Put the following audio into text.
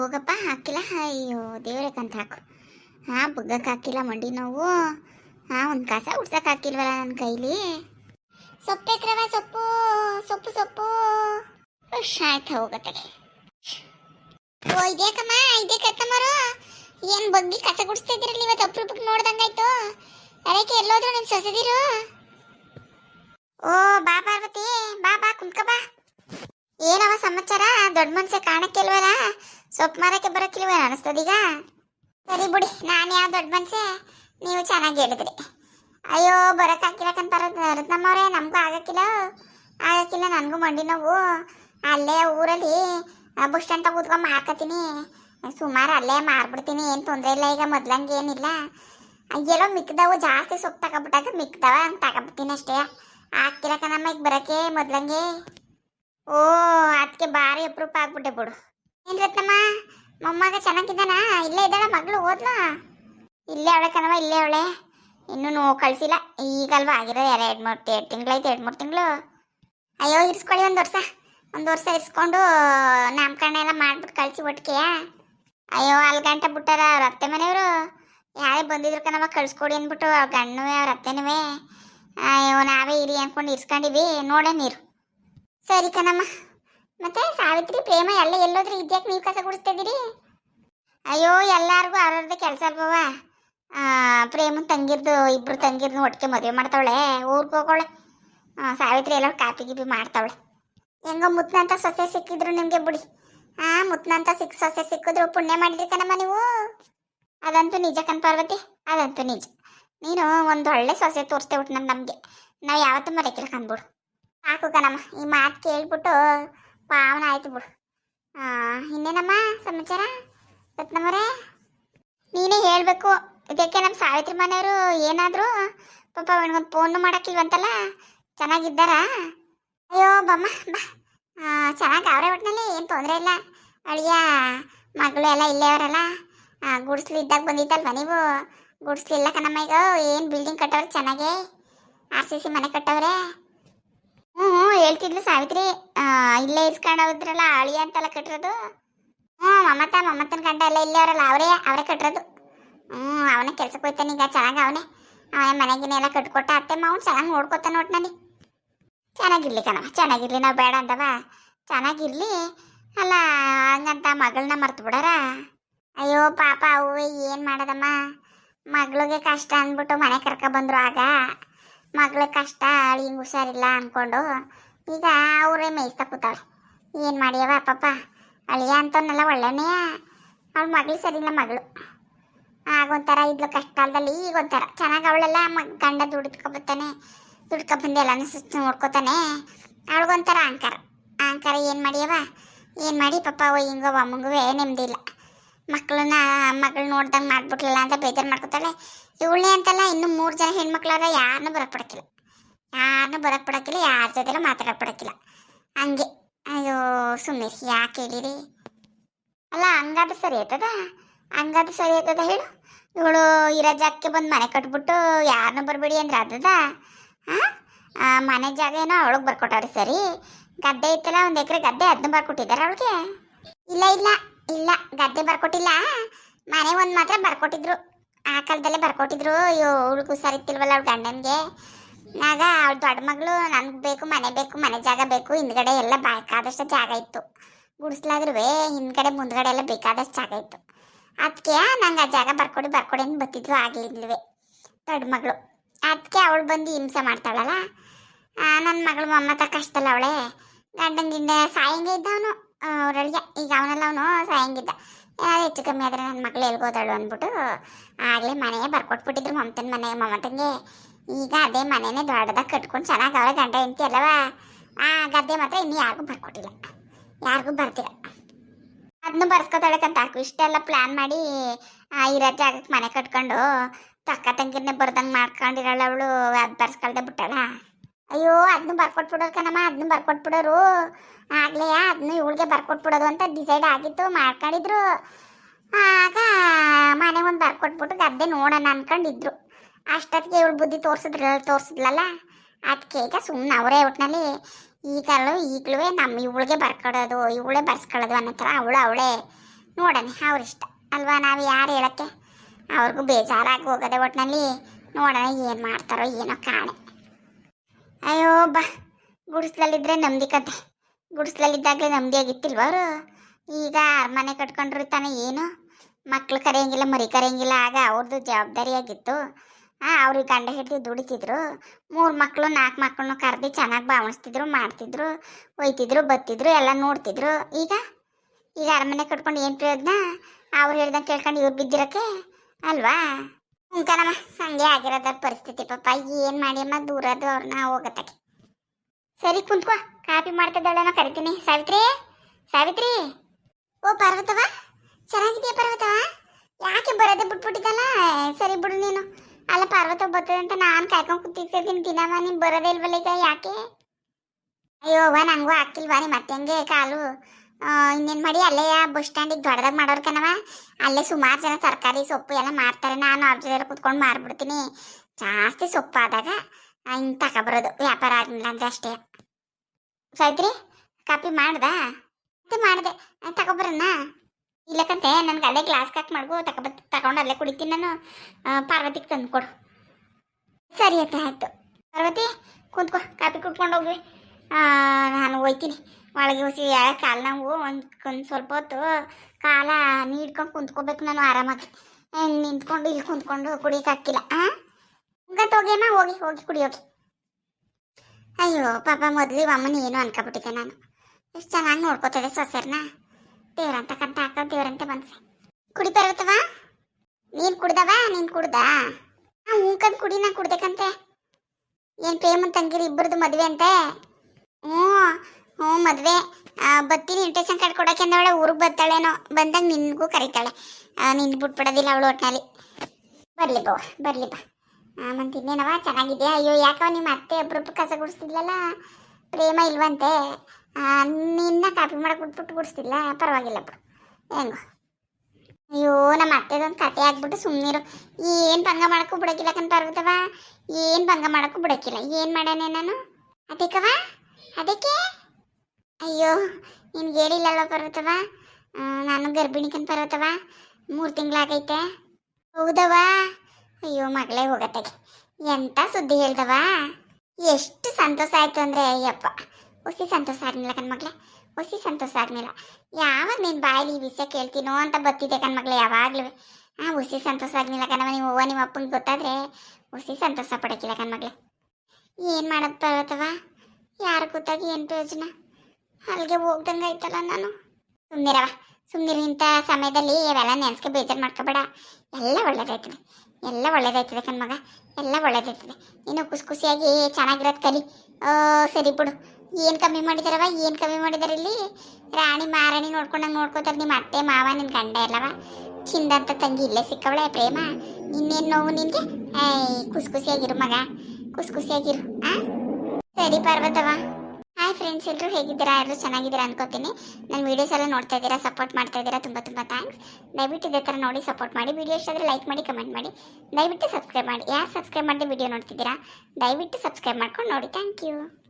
ಹೋಗಪ್ಪ, ಹಾಕಿಲ್ಲ. ಅಯ್ಯೋ ದೇವ್ರೆ ಕಂತ ಹಾಕು. ಹಾಂ ಬುಗ್ಗಕ್ಕೆ ಹಾಕಿಲ್ಲ ಮಂಡಿ ನೋವು. ಹಾಂ ಒಂದು ಕಸ ಉಡ್ಸಕ್ಕೆ ಹಾಕಿಲ್ವಲ್ಲ ನನ್ನ ಕೈಲಿ? ಸೊಪ್ಪೆಕ್ರವ ಸೊಪ್ಪು? ಸೊಪ್ಪು ಸೊಪ್ಪು. ಆಯ್ತು ಹೋಗತ್ತೆ ಓ ಇದೇಕಮ್ಮ ಇದೇ ಕತ್ತಮ್ಮರು ಏನು ಬಗ್ಗಿ ಕಸ ಗುಡಿಸ್ತಾ ಇದ್ದೀರಲ್ಲ ಇವತ್ತು ಅಪ್ರೂಪಕ್ಕೆ ನೋಡ್ದಂಗಾಯ್ತು? ಅದಕ್ಕೆ ಎಲ್ಲೋದ್ರು ನಿಮ್ಮ ಸೊಸೆದಿರು? ಓ, ಬಾ, ಪಾರ್ವತಿ. ಬಾ ಬಾ, ಕುಂತ್ಕ ಬಾ. ಏನವ ಸಮಾಚಾರ? ದೊಡ್ಡ ಮನ್ಸೆ ಕಾಣಕ್ಕಿಲ್ವಲ್ಲ? ಸೊಪ್ಪು ಮಾರಕ್ಕೆ ಬರಕ್ಕಿಲ್ವ ಅನಿಸ್ತದೀಗ ಸರಿ ಬಿಡಿ, ನಾನು ಯಾವ ದೊಡ್ಡ ಮನ್ಸೆ, ನೀವು ಚೆನ್ನಾಗಿ ಹೇಳಿದ್ರಿ. ಅಯ್ಯೋ ಬರೋಕ್ಕಾಗಿಲ್ಲಕ್ಕಂತಾರ ರತ್ನಮ್ಮವ್ರೆ, ನಮಗೂ ಆಗಕ್ಕಿಲ್ಲ. ಆಗಕ್ಕಿಲ್ಲ, ನನಗೂ ಮಂಡಿ ನೋವು. ಅಲ್ಲೇ ಊರಲ್ಲಿ ಬಸ್ ಸ್ಟ್ಯಾಂಡ್ ಕೂತ್ಕೊಂಡು ಮಾರ್ಕತೀನಿ ಸುಮಾರು ಅಲ್ಲೇ ಮಾರ್ಬಿಡ್ತೀನಿ, ಏನು ತೊಂದರೆ ಇಲ್ಲ ಈಗ, ಮೊದ್ಲಂಗೆ ಏನಿಲ್ಲ. ಎಲ್ಲೋ ಮಿಕ್ಕಿದವು ಜಾಸ್ತಿ ಸೊಪ್ಪು ತಗೊಬಿಟ್ಟಾಗ ಮಿಕ್ಕಿದವ ಅಂತ ತಗೊಬಿಡ್ತೀನಿ ಅಷ್ಟೇ. ಹಾಕಿರಕ್ಕ ನಮ್ಮ ಈಗ ಬರೋಕ್ಕೆ ಮೊದ್ಲಂಗೆ. ಓ ಅದಕ್ಕೆ ಭಾರಿ ಅಪ್ರೂಪ್ ಆಗ್ಬಿಟ್ಟೆ ಬಿಡು. ಏನ್ ರತ್ನಮ್ಮ? ಮೊಮ್ಮಗ ಚೆನ್ನಾಗಿದ್ದಾನ? ಇಲ್ಲೇ ಇದ್ದಾಳ ಮಗಳು? ಓದ್ಲಾ? ಇಲ್ಲೇ ಅವಳೆ ಕಣವ ಇಲ್ಲೇ ಅವಳೆ. ಇನ್ನೂ ನೋವು ಕಳಿಸಿಲ್ಲ. ಈಗಲ್ವಾ? ಆಗಿರೋ ಎರಡು ಮೂರು ಎರಡು ತಿಂಗಳಾಯ್ತು, ಎರಡು ಮೂರು ತಿಂಗಳು. ಅಯ್ಯೋ, ಇರಿಸ್ಕೊಳ್ಳಿ ಒಂದು ವರ್ಷ. ಒಂದು ವರ್ಷ ಇರಿಸ್ಕೊಂಡು ನಾಮಕರಣ ಎಲ್ಲ ಮಾಡ್ಬಿಟ್ಟು ಕಳಿಸಿ ಒಟ್ಟಿಗೆ. ಅಯ್ಯೋ, ಅಲ್ಲಿ ಗಂಟೆ ಬಿಟ್ಟಾರ ಅವ್ರ ಅತ್ತೆ ಮನೆಯವರು. ಯಾರೇ ಬಂದಿದ್ರು ಕಣವ ಕಳ್ಸ್ಕೊಡಿ ಅಂದ್ಬಿಟ್ಟು ಅವ್ರ ಗಂಡನೂ ಅವ್ರ ಅತ್ತೆನೂ ಅಯ್ಯೋ, ನಾವೇ ಇರಿ ಅಂದ್ಕೊಂಡು ಇರಿಸ್ಕೊಂಡಿವಿ. ನೋಡೇ ನೀರು. ಸರಿ ಕಣಮ್ಮ. ಮತ್ತೆ ಸಾವಿತ್ರಿ ಪ್ರೇಮ ಎಲ್ಲ ಎಲ್ಲೋದ್ರೂ ಇದ್ಯಾಕೆ ನೀವು ಕಸ ಗುಡಿಸ್ತಿದ್ದೀರಿ? ಅಯ್ಯೋ, ಎಲ್ಲಾರ್ಗೂ ಅವ್ರದ್ದು ಕೆಲಸ ಅಲ್ವವ ಪ್ರೇಮ ತಂಗಿರ್ದು, ಇಬ್ರು ತಂಗಿರ್ದು ಒಟ್ಟಿಗೆ ಮದುವೆ ಮಾಡ್ತಾವಳೆ. ಊರ್ಗೆ ಹೋಗೋಳೆ. ಸಾವಿತ್ರಿ ಎಲ್ಲ ಕಾಪಿ ಗಿಪಿ ಮಾಡ್ತಾವಳೆ. ಹೆಂಗೋ ಮುತ್ನಂತ ಸೊಸೆ ಸಿಕ್ಕಿದ್ರು ನಿಮಗೆ ಬಿಡಿ. ಆ, ಮುತ್ನಂತ ಸಿಕ್ ಸೊಸೆ ಸಿಕ್ಕಿದ್ರು ಪುಣ್ಯ ಮಾಡಿದ್ರಿ ಕಣಮ್ಮ ನೀವು. ಅದಂತೂ ನಿಜ ಕಣ್ ಪಾರ್ವತಿ, ಅದಂತೂ ನಿಜ. ನೀನು ಒಂದು ಒಳ್ಳೆ ಸೊಸೆ ತೋರಿಸ್ತೇವೆ ನಮಗೆ. ನಾವು ಯಾವತ್ತೂ ಮರೆಕಿಲ್ಲ ಕಂದ್ಬಿಡು ಸಾಕು ಕಣಮ್ಮ, ಈ ಮಾತು ಕೇಳ್ಬಿಟ್ಟು ಪಾವನ ಆಯ್ತು ಬಿಡು. ಇನ್ನೇನಮ್ಮ ಸಮಾಚಾರ? ರತ್ನಮ್ಮರೇ? ನೀನೇ ಹೇಳಬೇಕು. ಇದಕ್ಕೆ ನಮ್ಮ ಸಾವಿತ್ರಿ ಮನೆಯವರು ಏನಾದರೂ ಪಾಪ ಅವನಿಗೊಂದು ಫೋನ್ ಮಾಡೋಕ್ಕಿಲ್ವಂತಲ್ಲ? ಚೆನ್ನಾಗಿದ್ದಾರಾ? ಅಯ್ಯೋ, ಬಮ್ಮ, ಬಾ. ಚೆನ್ನಾಗಿ ಅವರೇ ಒಟ್ಟಿನಲ್ಲಿ ಏನು ತೊಂದರೆ ಇಲ್ಲ. ಅಳಿಯ, ಮಗಳು ಎಲ್ಲ ಇಲ್ಲೇ ಅವರಲ್ಲ. ಗುಡಿಸ್ಲು ಇದ್ದಾಗ ಬಂದಿದ್ದಲ್ವ ನೀವು? ಗುಡಿಸ್ಲಿಲ್ಲ ಕಣಮ್ಮ ಈಗ. ಏನು ಬಿಲ್ಡಿಂಗ್ ಕಟ್ಟವ್ರೆ ಚೆನ್ನಾಗೆ? ಆರ್ ಸಿ ಸಿ ಮನೆ ಕಟ್ಟವ್ರೆ? ಹ್ಞೂ ಹ್ಞೂ ಹೇಳ್ತಿದ್ಲು ಸಾವಿತ್ರಿ. ಇಲ್ಲೇ ಇಸ್ಕೊಂಡು ಹೋದ್ರಲ್ಲ ಅಳಿಯ ಅಂತಲ್ಲ ಕಟ್ಟಿರೋದು ಹ್ಞೂ, ಮಮತ, ಮಮತನ ಗಂಡ ಎಲ್ಲ ಇಲ್ಲೇ ಅವರಲ್ಲ, ಅವರೇ ಅವರೇ ಕಟ್ಟಿರೋದು ಹ್ಞೂ, ಅವನೇ ಕೆಲ್ಸಕ್ಕೆ ಹೋಯ್ತಾನೆ ಈಗ, ಚೆನ್ನಾಗಿ ಅವನೇ. ಅವನೇ ಮನೆಗಿನ ಎಲ್ಲ ಕಟ್ಕೊಟ್ಟ ಅತ್ತೆ ಮಾವನ್ ಚೆನ್ನಾಗಿ ನೋಡ್ಕೊತಾನೆ ಒಟ್ಟಿನಲ್ಲಿ ಚೆನ್ನಾಗಿರ್ಲಿ ಕಣವ ಚೆನ್ನಾಗಿರ್ಲಿ, ನಾವು ಬೇಡ ಅಂದವ. ಚೆನ್ನಾಗಿರ್ಲಿ. ಅಲ್ಲ, ಹಂಗಂತ ಮಗಳನ್ನ ಮರ್ತು ಬಿಡಾರ? ಅಯ್ಯೋ, ಪಾಪ ಅವು ಏನು ಮಾಡೋದಮ್ಮ? ಮಗಳಿಗೆ ಕಷ್ಟ ಅಂದ್ಬಿಟ್ಟು ಮನೆ ಕರ್ಕೊಬಂದ್ರು ಆಗ. ಮಗಳಿಗೆ ಕಷ್ಟ, ಅಳಿಂಗ್ ಹುಷಾರಿಲ್ಲ ಅಂದ್ಕೊಂಡು ಈಗ ಅವರೇ ಮೇಯಿಸ್ತಾ ಕೂತಾಳೆ ಏನು ಮಾಡ್ಯವ ಪಾಪ? ಅಳಿಯ ಅಂತವನ್ನೆಲ್ಲ ಒಳ್ಳೆನೇ. ಅವಳ ಮಗಳು ಸರಿಲ್ಲ ಮಗಳು. ಆಗೊಂಥರ ಇದ್ಲು ಈಗ ಒಂಥರ ಚೆನ್ನಾಗಿ ಅವಳೆಲ್ಲ ಮಗ ಗಂಡ ದುಡಿದ್ಕೊಬತ್ತಾನೆ ದುಡ್ಕೊಬಂದು ಎಲ್ಲನೂ ಸುಸ್ತು ನೋಡ್ಕೊತಾನೆ. ಅವಳಿಗೊಂಥರ ಅಹಂಕಾರ. ಅಹಂಕಾರ ಏನು ಮಾಡ್ಯವ? ಏನು ಮಾಡಿ ಪಾಪ ಅವ ಹಿಂಗೋ ನೆಮ್ಮದಿ ಇಲ್ಲ. ಮಕ್ಕಳನ್ನ ಮಗಳು ನೋಡ್ದಂಗೆ ಮಾಡ್ಬಿಟ್ಲಲ್ಲ ಅಂತ ಬೇಜಾರು ಮಾಡ್ಕೊತಾಳೆ. ಇವಳೇ ಅಂತಲ್ಲ ಇನ್ನೂ ಮೂರು ಜನ ಹೆಣ್ಮಕ್ಳಾರ ಯಾರನ್ನೂ ಬರಪಡ್ತಿಲ್ಲ ಯಾರನ್ನೂ ಬರಕ್ ಬಿಡಕ್ಕಿಲ್ಲ ಯಾರ ಜೊತೆಲೂ ಮಾತಾಡಕ್ ಬಿಡಕ್ಕಿಲ್ಲ ಹಂಗೆ. ಅಯ್ಯೋ ಸುಮ್ಮನೆ ಯಾಕೆ ಹೇಳಿರಿ? ಅಲ್ಲ ಹಂಗಾದ ಸರಿ ಆಯ್ತದ? ಹಂಗಾದ್ರೆ ಸರಿ ಆಯ್ತದ ಹೇಳು? ಇವಳು ಇರೋ ಜಾಗಕ್ಕೆ ಬಂದು ಮನೆ ಕಟ್ಬಿಟ್ಟು ಯಾರನ್ನೂ ಬರಬೇಡಿ ಅಂದ್ರೆ ಅದದ ಹಾಂ? ಮನೆ ಜಾಗ ಏನೋ ಅವಳಿಗೆ ಬರ್ಕೊಟ್ಟವ್ರಿ ಸರಿ. ಗದ್ದೆ ಇತ್ತಲ್ಲ ಒಂದು ಎಕರೆ ಗದ್ದೆ ಅದನ್ನ ಬರ್ಕೊಟ್ಟಿದ್ದಾರೆ ಅವಳಿಗೆ? ಇಲ್ಲ ಇಲ್ಲ ಇಲ್ಲ, ಗದ್ದೆ ಬರ್ಕೊಟ್ಟಿಲ್ಲ. ಮನೆ ಒಂದು ಮಾತ್ರ ಬರ್ಕೊಟ್ಟಿದ್ರು. ಆ ಕಾಲದಲ್ಲೇ ಬರ್ಕೊಟ್ಟಿದ್ರು. ಅಯ್ಯೋ ಅವಳಿಗೂ ಸರಿ ಇತ್ತಿಲ್ವಲ್ಲ ಅವ್ಳು ಗಂಡನಿಗೆ? ಆಗ ಅವಳು ದೊಡ್ಡ ಮಗಳು ನನ್ಗೆ ಬೇಕು, ಮನೆ ಬೇಕು, ಮನೆ ಜಾಗ ಬೇಕು, ಹಿಂದ್ಗಡೆ ಎಲ್ಲ ಬೇಕಾದಷ್ಟು ಜಾಗ ಇತ್ತು. ಗುಡಿಸ್ಲಾದ್ರೂ ಹಿಂದ್ಗಡೆ ಮುಂದ್ಗಡೆ ಎಲ್ಲ ಬೇಕಾದಷ್ಟು ಜಾಗ ಇತ್ತು. ಅದಕ್ಕೆ ನಂಗೆ ಆ ಜಾಗ ಬರ್ಕೊಡಿ ಬರ್ಕೊಡಿ ಅಂತ ಬತ್ತಿದ್ರು ಆಗ್ಲಿಲ್ವೇ ದೊಡ್ಡ ಮಗಳು. ಅದಕ್ಕೆ ಅವಳು ಬಂದು ಹಿಂಸೆ ಮಾಡ್ತಾಳಲ್ಲ? ನನ್ನ ಮಗಳು ಮಮ್ಮತ ಕಷ್ಟಲ್ಲ ಅವಳೆ. ಗಂಡನ ಗಿಂಡ ಸಾಯಂಗೆ ಇದ್ದವನು ಅವರಳಿಗೆ. ಈಗ ಅವನೆಲ್ಲ ಅವನು ಸಾಯಂಗಿದ್ದ ಯಾರು ಹೆಚ್ಚು ಕಮ್ಮಿ ಆದರೆ ನನ್ನ ಮಗಳು ಎಲ್ಗೋದಳು ಅಂದ್ಬಿಟ್ಟು ಆಗಲೇ ಮನೆಗೆ ಬರ್ಕೊಟ್ಬಿಟ್ಟಿದ್ರು ಮಮತನ ಮನೆ ಮಮತಂಗೆ ಈಗ ಅದೇ ಮನೆನೇ ದೊಡ್ಡದಾಗ ಕಟ್ಕೊಂಡು ಚೆನ್ನಾಗಿ ಗಂಡ ಹೆಂಡತಿ ಅಲ್ಲವ? ಆ ಗದ್ದೆ ಮಾತ್ರ ಇನ್ನು ಯಾರಿಗೂ ಬರ್ಕೊಟ್ಟಿಲ್ಲ. ಯಾರಿಗೂ ಬರ್ತಿಲ್ಲ. ಅದನ್ನು ಬರ್ಸ್ಕೊತಾಳಕ್ಕಂತ ಹಾಕು ಇಷ್ಟೆಲ್ಲ ಪ್ಲ್ಯಾನ್ ಮಾಡಿ ಇರೋ ಜಾಗಕ್ಕೆ ಮನೆ ಕಟ್ಕೊಂಡು ತಕ್ಕ ತಂಗಿರ್ನೆ ಬರ್ದಂಗೆ ಮಾಡ್ಕೊಂಡಿರಲ್ಲ ಅವಳು. ಅದು ಬರ್ಸ್ಕೊಳ್ದೆ ಬಿಟ್ಟಳ? ಅಯ್ಯೋ ಅದನ್ನು ಬರ್ಕೊಟ್ಬಿಡೋರು ಕಣಮ್ಮ ಅದನ್ನು ಬರ್ಕೊಟ್ಬಿಡೋರು. ಆಗ್ಲೇ ಅದನ್ನು ಇವಳಿಗೆ ಬರ್ಕೊಟ್ಬಿಡೋದು ಅಂತ ಡಿಸೈಡ್ ಆಗಿತ್ತು, ಮಾಡ್ಕೊಂಡಿದ್ರು. ಆಗ ಮನೆ ಒಂದು ಬರ್ಕೊಟ್ಬಿಟ್ಟು ಗದ್ದೆ ನೋಡೋಣ ಅನ್ಕೊಂಡಿದ್ರು. ಅಷ್ಟೊತ್ತಿಗೆ ಇವಳು ಬುದ್ಧಿ ತೋರಿಸಿದ್ರ ತೋರಿಸಿದ್ಲಲ್ಲ? ಅದಕ್ಕೆ ಈಗ ಸುಮ್ಮನೆ ಅವರೇ ಒಟ್ಟಿನಲ್ಲಿ ಈಗಲೂ ಈಗಲೂ ನಮ್ಮ ಇವಳಿಗೆ ಬರ್ಕೊಡೋದು, ಇವಳೇ ಬರ್ಸ್ಕೊಳ್ಳೋದು ಅನ್ನೋ ಥರ ಅವಳು ಅವಳೇ. ನೋಡೋಣ ಅವ್ರಿಷ್ಟ ಅಲ್ವಾ ನಾವು ಯಾರು ಹೇಳಕ್ಕೆ? ಅವ್ರಿಗೂ ಬೇಜಾರಾಗಿ ಹೋಗೋದೆ ಒಟ್ಟಿನಲ್ಲಿ ನೋಡೋಣ ಏನು ಮಾಡ್ತಾರೋ ಏನೋ ಕಾಣೆ. ಅಯ್ಯೋ, ಬಾ. ಗುಡಿಸ್ಲಲ್ಲಿದ್ದರೆ ನೆಮ್ಮದಿ ಕತೆ. ಗುಡಿಸ್ಲಲ್ಲಿದ್ದಾಗಲೇ ನೆಮ್ಮದಿ ಆಗಿತ್ತಿಲ್ವ ಅವರು? ಈಗ ಮನೆ ಕಟ್ಕೊಂಡಿರ್ತಾನೆ ತಾನೇ ಏನು? ಮಕ್ಳು ಕರೆಯಂಗಿಲ್ಲ, ಮರಿ ಕರೆಯಂಗಿಲ್ಲ, ಆಗ ಅವ್ರದ್ದು ಜವಾಬ್ದಾರಿಯಾಗಿತ್ತು. ಆ ಅವ್ರಿಗೆ ಗಂಡ ಹಿಡ್ದು ದುಡಿತಿದ್ರು. ಮೂರು ಮಕ್ಕಳು ನಾಲ್ಕು ಮಕ್ಕಳನ್ನು ಕರೆದು ಚೆನ್ನಾಗಿ ಬಾವಣಿಸ್ತಿದ್ರು, ಮಾಡ್ತಿದ್ರು, ಒಯ್ತಿದ್ರು, ಬತ್ತಿದ್ರು, ಎಲ್ಲ ನೋಡ್ತಿದ್ರು. ಈಗ? ಈಗ ಅರಮನೆ ಕಟ್ಕೊಂಡು ಏನು ಪ್ರಯೋಜನ? ಅವ್ರು ಹೇಳ್ದಂಗೆ ಕೇಳ್ಕೊಂಡು ಇವ್ರು ಬಿದ್ದಿರಕ್ಕೆ? ಅಲ್ವಾ? ಉಂಕನಮ್ಮ ಹಂಗೆ ಆಗಿರೋದ ಪರಿಸ್ಥಿತಿ ಪಾಪ. ಏನು ಮಾಡಿ ಅಮ್ಮ? ದೂರದು ಅವ್ರನ್ನ ಹೋಗತ್ತಕ್ಕೆ. ಸರಿ, ಕುಂತ್ಕೋ. ಕಾಪಿ ಮಾಡ್ತಿದ್ದಾಳೇನೋ ಕರಿತೀನಿ. ಸಾವಿತ್ರಿ? ಸಾವಿತ್ರಿ? ಓ, ಪಾರ್ವತವ? ಚೆನ್ನಾಗಿದೆಯಾ ಪಾರ್ವತವ? ಯಾಕೆ ಬರೋದೇ ಬಿಟ್ಬಿಟ್ಟಿದ್ದಲ್ಲ? ಸರಿ ಬಿಡು ನೀನು. ಅಲ್ಲ ಪಾರ್ವತ ಬರ್ತದೆ ಅಂತ ನಾನು ಕಾಯ್ಕೊಂಡು ಕೂತಿರ್ತೀನಿ. ದಿನವ ನೀನು ಬರೋದೇ ಇಲ್ವಲ್ಲ ಈಗ ಯಾಕೆ? ಅಯ್ಯೋ, ಅವ್ವ, ನಂಗೂ ಹಾಕಿಲ್ವಾ ನಿಮ್ಮ ಮತ್ತೆ ಹಂಗೆ ಕಾಲು? ಇನ್ನೇನು ಮಾಡಿ? ಅಲ್ಲೇ ಬಸ್ ಸ್ಟ್ಯಾಂಡಿಗೆ ದೊಡ್ಡದಾಗ ಮಾಡೋರು ಕಣವ ಅಲ್ಲೇ ಸುಮಾರು ಜನ ತರಕಾರಿ, ಸೊಪ್ಪು ಎಲ್ಲ ಮಾರ್ತಾರೆ. ನಾನು ಜೊತೆ ಕುತ್ಕೊಂಡು ಮಾರ್ಬಿಡ್ತೀನಿ. ಜಾಸ್ತಿ ಸೊಪ್ಪು ಆದಾಗ ಹಿಂಗೆ ತಗೊಬರೋದು ವ್ಯಾಪಾರ ಆಗಿಲ್ಲ ಅಂದ್ರೆ ಅಷ್ಟೇ. ಸಾಯ್ತ್ರಿ ಕಾಪಿ ಮಾಡ್ದಾ? ಮತ್ತೆ ಮಾಡಿದೆ. ತಗೊಬರಣ್ಣ ಇಲ್ಲಕ್ಕಂತೆ ನನ್ಗೆ ಅಲ್ಲೇ ಗ್ಲಾಸ್ ಕಾಕ್ ಮಾಡ್ಕೊ, ತಕ ತಗೊಂಡು ಅಲ್ಲೇ ಕುಡಿತೀನಿ ನಾನು. ಪಾರ್ವತಿಗೆ ತಂದು ಕೊಡು. ಸರಿ ಆಯ್ತು ಆಯ್ತು. ಪಾರ್ವತಿ, ಕುಂತ್ಕೋ ಕಾಪಿ ಕುಟ್ಕೊಂಡು ಹೋಗ್ರಿ. ನಾನು ಹೋಯ್ತೀನಿ. ಒಳಗೆ ಹುಸಿ ಕಾಲು ನಾವು, ಒಂದು ಸ್ವಲ್ಪ ಹೊತ್ತು ಕಾಲ ನೀಡ್ಕೊಂಡು ಕುಂತ್ಕೋಬೇಕು ನಾನು ಆರಾಮಾಗಿ. ನಿಂತ್ಕೊಂಡು ಇಲ್ಲಿ ಕುಂತ್ಕೊಂಡು ಕುಡಿಯೋಕೆ ಹಾಕಿಲ್ಲ. ಹಾಂ ಹಂಗಂತ ಹೋಗ್ಯಮ್ಮ, ಹೋಗಿ ಹೋಗಿ ಕುಡಿಯೋಕೆ ಅಯ್ಯೋ, ಪಾಪ, ಮೊದಲು ಅಮ್ಮನ ಏನು ಅನ್ಕೊಬಿಟ್ಟಿದ್ದೆ ನಾನು. ಎಷ್ಟು ಚೆನ್ನಾಗಿ ನೋಡ್ಕೋತದೆ ಸೊಸೆರ್ನ. ದೇವ್ರಂತ ಕಂತ ಹಾಕೋ ದೇವ್ರಂತ ಮನ್ಸೆ. ಕುಡಿ ಬರುತ್ತವ ನೀನು ಕುಡ್ದವ? ನೀನು ಕುಡ್ದ? ಹಾಂ ಹೂಕಂತ ಕುಡಿ ನಾ ಕುಡ್ಬೇಕಂತೆ ಏನು ಪ್ರೇಮನ್ ತಂಗಿರಿ ಇಬ್ಬರದು ಮದುವೆ ಅಂತೆ? ಹ್ಞೂ ಹ್ಞೂ ಮದುವೆ. ಬತ್ತೀನಿ ಇನ್ವಿಟೇಷನ್ ಕಾರ್ಡ್ ಕೊಡಕ್ಕೆ ಅಂದವಳೆ, ಊರಿಗೆ ಬರ್ತಾಳೇನೋ. ಬಂದಾಗ ನಿನಗೂ ಕರೀತಾಳೆ. ನಿನ್ನ ಬಿಟ್ಬಿಡೋದಿಲ್ಲ ಅವಳು ಒಟ್ಟಿನಲ್ಲಿ ಬರ್ಲಿ ಬೋ, ಬರ್ಲಿ ಬಾ. ಮತ್ತೆ ಇನ್ನೇನವ? ಚೆನ್ನಾಗಿದೆಯಾ? ಅಯ್ಯೋ, ಯಾಕವ ನಿಮ್ಮ ಅತ್ತೆ ಒಬ್ರೊಬ್ರು ಕಸ ಗುಡಿಸ್ತಿದ್ಲಲ್ಲ? ಪ್ರೇಮ ಇಲ್ವಂತೆ. ನಿನ್ನ ಕಾಪಿ ಮಾಡಕ್ಕೆ ಬಿಟ್ಬಿಟ್ಟು ಗುಡಿಸ್ತಿಲ್ಲ ಪರವಾಗಿಲ್ಲ ಬಿಡು ಹೆಂಗೋ. ಅಯ್ಯೋ, ನಮ್ಮ ಅತ್ತೆದೊಂದು ಕತೆ ಆಗ್ಬಿಟ್ಟು ಸುಮ್ಮನಿರು ಏನು ಭಂಗ ಮಾಡೋಕ್ಕೂ ಬಿಡಕ್ಕಿಲ್ಲ ಕಣ್ ಪರ್ವತವ. ಏನು ಭಂಗ ಮಾಡೋಕ್ಕೂ ಬಿಡಕ್ಕಿಲ್ಲ. ಏನು ಮಾಡೋಣ ನಾನು? ಅದಕ್ಕವ? ಅದಕ್ಕೆ? ಅಯ್ಯೋ ನಿನ್ಗೆ ಹೇಳಿಲ್ಲಲ್ವ ಪರ್ವತವ? ನಾನು ಗರ್ಭಿಣಿ ಕಣ್ ಪರ್ವತವ. ಮೂರು ತಿಂಗಳಾಗೈತೆ. ಹೌದವ? ಅಯ್ಯೋ, ಮಗಳೇ ಹೋಗತ್ತಾಗೆ ಎಂಥ ಸುದ್ದಿ ಹೇಳ್ದವ? ಎಷ್ಟು ಸಂತೋಷ ಆಯ್ತು ಅಂದರೆ, ಅಯ್ಯಪ್ಪ. ಹೊಸಿ ಸಂತೋಷ ಆಗ್ಲಿಲ್ಲ ಕಣ್ಮಗ್ಳೆ ಹುಸಿ ಸಂತೋಷ ಆಗ್ಲಿಲ್ಲ ಯಾವಾಗ ನೀನು ಬಾಯಲ್ಲಿ ವಿಷಯ ಕೇಳ್ತೀನೋ ಅಂತ ಬತ್ತಿದೆ ಕಣ್ಮಗ್ಳೆ ಯಾವಾಗಲೂ. ಆ ಹುಸಿ ಸಂತೋಷ ಆಗ್ಲಿಲ್ಲ ಕಣವ ನೀವು ಅವ್ವ ನಿಮ್ಮ ಅಪ್ಪಂಗೆ ಗೊತ್ತಾದ್ರೆ ಹುಸಿ ಸಂತೋಷ ಪಡಕ್ಕಿಲ್ಲ ಕಣ್ಮಗ್ಳೆ ಏನು ಮಾಡೋದು ಪರ್ವತವ ಯಾರು ಗೊತ್ತಾಗಿ ಏನು ಪ್ರಯೋಜನ? ಅಲ್ಲಿಗೆ ಹೋಗ್ದಂಗೆ ಆಯ್ತಲ್ಲ ನಾನು. ಸುಮ್ಮನಿರವ ಸುಮ್ಮನಿರು ಇಂಥ ಸಮಯದಲ್ಲಿ ಇವೆಲ್ಲ ನೆನೆಸ್ಕೆ ಬೇಜಾರು ಮಾಡ್ಕೋಬೇಡ. ಎಲ್ಲ ಒಳ್ಳೇದಾಯ್ತದೆ. ಎಲ್ಲ ಒಳ್ಳೇದಾಯ್ತದೆ ಕಣ್ಮಗ. ಎಲ್ಲ ಒಳ್ಳೇದಾಯ್ತದೆ. ನೀನು ಖುಷಿ ಖುಷಿಯಾಗಿ ಚೆನ್ನಾಗಿರೋದು ಕಲಿ. ಸರಿ ಬಿಡು. ಏನು ಕಮ್ಮಿ ಮಾಡಿದಾರವ ಏನು ಕಮ್ಮಿ ಮಾಡಿದಾರ ಇಲ್ಲಿ? ರಾಣಿ ಮಾರಾಣಿ ನೋಡ್ಕೊಂಡಂಗೆ ನೋಡ್ಕೋತಾರೆ ನಿಮ್ಮ ಅತ್ತೆ, ಮಾವ ನಿನ್ನ ಗಂಡ ಎಲ್ಲವ. ಚಿಂದಂತ ತಂಗಿ ಇಲ್ಲೇ ಸಿಕ್ಕವಳೆ ಪ್ರೇಮ. ಇನ್ನೇನು ನೋವು ನಿನಗೆ? ಏಯ್ ಖುಷಿ ಖುಷಿಯಾಗಿರು ಮಗ. ಖುಷಿ ಖುಷಿಯಾಗಿರು ಆ? ಸರಿ ಪರ್ವತವ ಹಾಯ್ ಫ್ರೆಂಡ್ಸ್ ಎಲ್ಲರೂ ಹೇಗಿದ್ದೀರಾ? ಎಲ್ಲರೂ ಚೆನ್ನಾಗಿದ್ದೀರಾ ಅನ್ಕೋತೀನಿ. ನನ್ನ ವೀಡಿಯೋಸ್ ಎಲ್ಲ ನೋಡ್ತಾ ಇದ್ದೀರಾ ಸಪೋರ್ಟ್ ಮಾಡ್ತಾ ಇದ್ದೀರಾ, ತುಂಬ ತುಂಬ ಥ್ಯಾಂಕ್ಸ್ ದಯವಿಟ್ಟು ಇದೇ ಥರ ನೋಡಿ ಸಪೋರ್ಟ್ ಮಾಡಿ. ವೀಡಿಯೋ ಇಷ್ಟ ಆದರೆ ಲೈಕ್ ಮಾಡಿ ಕಮೆಂಟ್ ಮಾಡಿ. ದಯವಿಟ್ಟು ಸಬ್ಸ್ಕ್ರೈಬ್ ಮಾಡಿ. ಯಾರು ಸಬ್ಸ್ಕ್ರೈಬ್ ಮಾಡಿ ವಿಡಿಯೋ ನೋಡ್ತಿದ್ದೀರಾ? ದಯವಿಟ್ಟು ಸಬ್ಸ್ಕ್ರೈಬ್ ಮಾಡ್ಕೊಂಡು ನೋಡಿ. Thank you